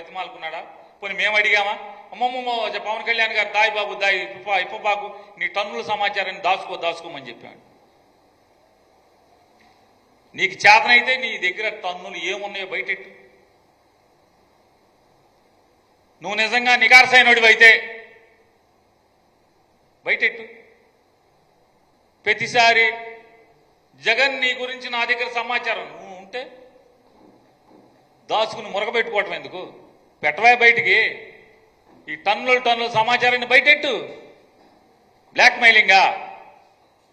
బతిమాలుకున్నాడా? పోనీ మేము అడిగామా? అమ్మమ్మ పవన్ కళ్యాణ్ గారు దాయి బాబు దాయి ఇప్ప ఇప్పబాకు నీ టన్నుల సమాచారాన్ని దాచుకో దాచుకోమని చెప్పాడు. నీకు చేతనైతే నీ దగ్గర టన్నులు ఏమున్నాయో బయటెట్టు. నువ్వు నిజంగా నికార్సైనడివి అయితే బయటెట్టు. ప్రతిసారి జగన్ నీ గురించి నా దగ్గర సమాచారం. నువ్వు ఉంటే దాచుకుని మురగబెట్టుకోవటం ఎందుకు? పెట్టవా బయటికి? ఈ టన్నుల టన్నుల సమాచారాన్ని బయటెట్టు. బ్లాక్ మెయిలింగా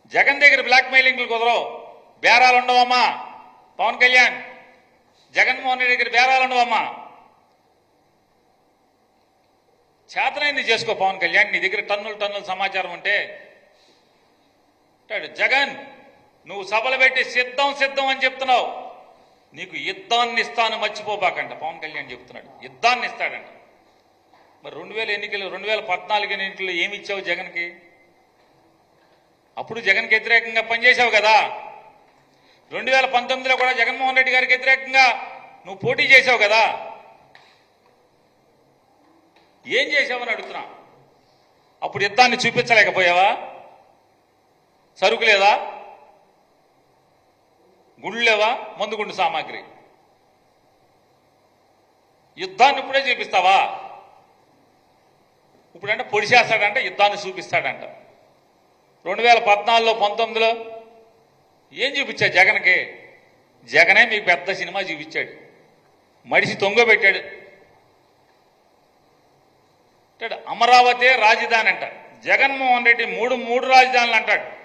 జగన్ దగ్గర బ్లాక్ మెయిలింగ్లు కుదరవు. బేరాలు ఉండవమ్మా. పవన్ కళ్యాణ్. జగన్మోహన్ రెడ్డి దగ్గర బేరాలు ఉండవమ్మా. చేతనైంది చేసుకో పవన్ కళ్యాణ్. నీ దగ్గర టన్నుల టన్నుల సమాచారం ఉంటే. జగన్ నువ్వు సభలు పెట్టి సిద్ధం సిద్ధం అని చెప్తున్నావు. నీకు యుద్ధాన్ని ఇస్తాను మర్చిపోబాకంట. పవన్ కళ్యాణ్ చెప్తున్నాడు. యుద్ధాన్ని ఇస్తాడంట. మరి రెండు వేల ఎన్నికలు రెండు వేల పద్నాలుగు ఎన్నికలు ఏమి ఇచ్చావు జగన్కి? అప్పుడు జగన్కి వ్యతిరేకంగా పనిచేసావు కదా. రెండు వేల పంతొమ్మిదిలో కూడా జగన్మోహన్ రెడ్డి గారికి వ్యతిరేకంగా నువ్వు పోటీ చేసావు కదా. ఏం చేసావని అడుగుతున్నా. అప్పుడు యుద్ధాన్ని చూపించలేకపోయావా? సరుకు లేదా గుళ్ళెవా? మందుగుండు సామాగ్రి. యుద్ధాన్ని ఇప్పుడే చూపిస్తావా? ఇప్పుడంటే పొడి చేస్తాడంటే యుద్ధాన్ని చూపిస్తాడంట. రెండు వేల పద్నాలుగులో పంతొమ్మిదిలో ఏం చూపించాడు జగన్కి? జగనే మీకు పెద్ద సినిమా చూపించాడు. మడిసి తొంగబెట్టాడు అంటాడు అమరావతి రాజధాని అంట. జగన్మోహన్ రెడ్డి మూడు మూడు రాజధానులు అంటాడు.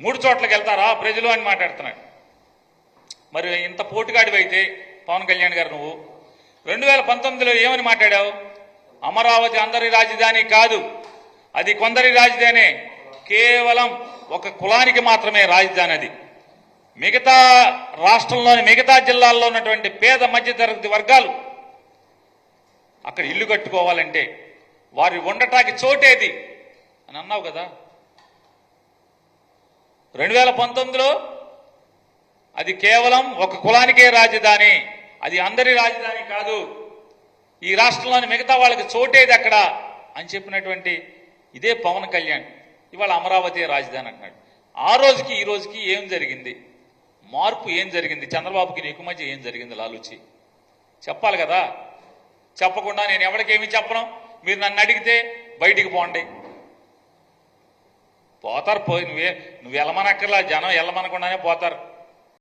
మూడు చోట్లకి వెళ్తారా? ప్రజలు అని మాట్లాడుతున్నాడు. మరి ఇంత పోటుగాడివైతే పవన్ కళ్యాణ్ గారు నువ్వు. రెండు వేల పంతొమ్మిదిలో ఏమని మాట్లాడావు? అమరావతి అందరి రాజధాని కాదు. అది కొందరి రాజధాని. కేవలం ఒక కులానికి మాత్రమే రాజధాని అది. మిగతా రాష్ట్రంలోని మిగతా జిల్లాల్లో ఉన్నటువంటి పేద మధ్యతరగతి వర్గాలు అక్కడ ఇల్లు కట్టుకోవాలంటే వారి ఉండటానికి చోటేది అని అన్నావు కదా. రెండు వేల పంతొమ్మిదిలో అది కేవలం ఒక కులానికే రాజధాని అది అందరి రాజధాని కాదు. ఈ రాష్ట్రంలోని మిగతా వాళ్ళకి చోటేది అక్కడ అని చెప్పినటువంటి ఇదే పవన్ కళ్యాణ్. ఇవాళ అమరావతి రాజధాని అంటున్నాడు. ఆ రోజుకి ఈ రోజుకి ఏం జరిగింది? మార్పు ఏం జరిగింది? చంద్రబాబుకి నీకు మధ్య ఏం జరిగింది? లాలుచి. చెప్పాలి కదా? చెప్పకుండా నేను ఎవరికేమి చెప్పను? మీరు నన్ను అడిగితే బయటికి పోండి. పోతారు పోయి నువ్వే నువ్వు వెళ్ళమనక్కర్లా జనం వెళ్ళమనకుండానే పోతారు.